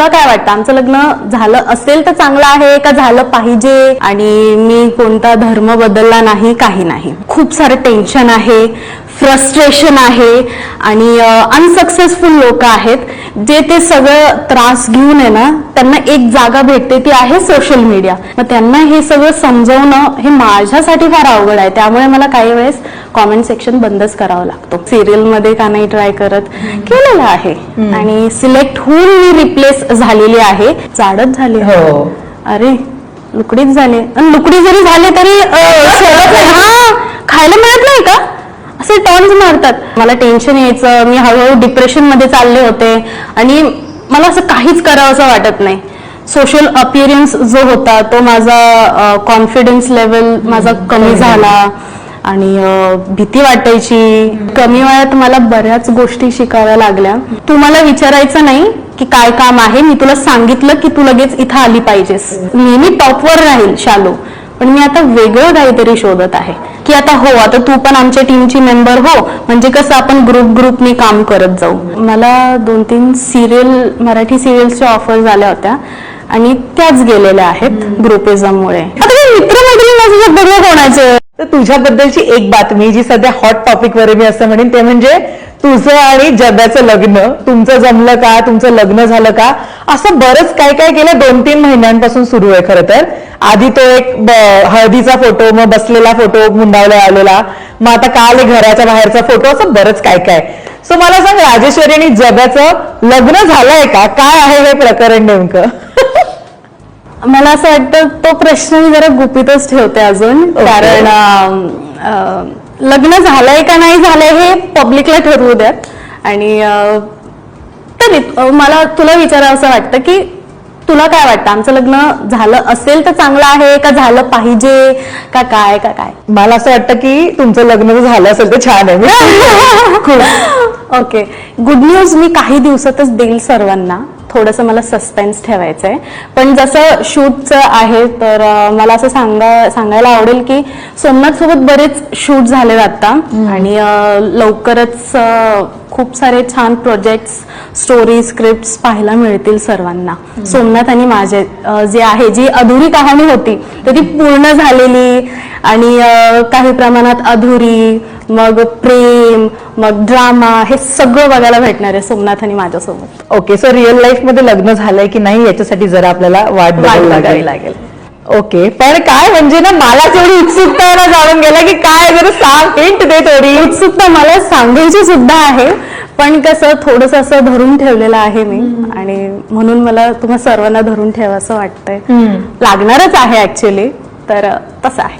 तुला काय वाटतं? आमचं लग्न झालं असेल तर चांगलं आहे का झालं पाहिजे? आणि मी कोणता धर्म बदलला नाही काही नाही. खूप सारं टेन्शन आहे फ्रस्ट्रेशन आहे आणि अनसक्सेसफुल लोक आहेत. जे ते सगळं त्रास घेऊन आहे ना त्यांना एक जागा भेटते ती आहे सोशल मीडिया मग त्यांना हे सगळं समजवणं हे माझ्यासाठी फार अवघड आहे. त्यामुळे मला काही वेळेस कॉमेंट सेक्शन बंदच करावं लागतो. सिरियलमध्ये का नाही ट्राय करत? केलेलं आहे. आणि सिलेक्ट होऊन मी रिप्लेस झालेली आहे. जाडच झाली. हो. अरे लुकडीच झाले. आणि लुकडी जरी झाले तरी खायला मिळत नाही का? असे टर्न्स मारतात. मला टेन्शन यायचं. मी हळूहळू डिप्रेशनमध्ये चालले होते. आणि मला असं काहीच करावं असं वाटत नाही. सोशल अपिअरन्स जो होता तो माझा कॉन्फिडन्स लेवल माझा कमी झाला. आणि भीती वाटायची. कमी वयात मला बऱ्याच गोष्टी शिकाव्या लागल्या. तू मला विचारायचं नाही की काय काम आहे. मी तुला सांगितलं की तू लगेच इथं आली पाहिजेस. नेहमी टॉपवर राहील शालू. पण मी आता वेगळं काहीतरी शोधत आहे. की आता हो आता तू पण आमच्या टीमची मेंबर हो. म्हणजे कसं आपण ग्रुप ग्रुपनी काम करत जाऊ. मला दोन तीन सिरियल मराठी सिरियल्सच्या ऑफर झाल्या होत्या. आणि त्याच गेलेल्या आहेत ग्रुपिझममुळे आता मित्र बघू कोणाचे. तर तुझ्याबद्दलची एक बातमी जी सध्या हॉट टॉपिक वर मी असं म्हणेन ते म्हणजे तुझं आणि जगाचं लग्न तुमचं जमलं का तुमचं लग्न झालं का? असं बरंच काय काय केलं दोन तीन महिन्यांपासून सुरू आहे खरं तर. आधी तो एक हळदीचा फोटो मग बसलेला फोटो मुंडावला आलेला. मग आता काल घराच्या बाहेरचा फोटो असं बरंच काय काय. सो मला सांग राजेश्वरी आणि जगाचं लग्न झालंय का? काय आहे हे प्रकरण नेमकं? मला असं वाटतं तो प्रश्न मी जरा गुपितच ठेवते अजून. कारण लग्न झालंय का नाही झालंय हे पब्लिकला ठरवू द्यात आणि तरी मला तुला विचारावं असं वाटतं की तुला काय वाटतं? आमचं लग्न झालं असेल तर चांगलं आहे का झालं पाहिजे? का काय का काय? मला असं वाटतं की तुमचं लग्न झालं असेल तर छान आहे. ओके गुड न्यूज मी काही दिवसातच देईल सर्वांना. थोडंसं मला सस्पेन्स ठेवायचं आहे पण जसं शूटचं आहे तर मला असं सांगा सांगायला आवडेल की सोमनाथ सोबत बरेच शूट झाले आता. आणि लवकरच खूप सारे छान प्रोजेक्ट्स स्टोरी स्क्रिप्ट पाहायला मिळतील सर्वांना. सोमनाथ आणि माझे जे आहे जी अधुरी कहाणी होती तर ती पूर्ण झालेली. आणि काही प्रमाणात अधुरी मग प्रेम मग ड्रामा हे सगळं बघायला भेटणार आहे सोमनाथ आणि माझ्यासोबत. ओके सो रिअल लाईफ मध्ये लग्न झालंय की नाही याच्यासाठी जरा आपल्याला वाट बघावी लागेल. लागेल. ओके पण काय म्हणजे ना मला तेवढी उत्सुकता आहे ना जाणून गेला की काय जरा सांग हिंट दे थोडी. उत्सुकता मला सांगायची सुद्धा आहे पण कसं थोडस असं धरून ठेवलेलं आहे मी. आणि म्हणून मला तुम्हा सर्वांना धरून ठेवा असं वाटतंय. लागणारच आहे ऍक्च्युली तर तसं आहे.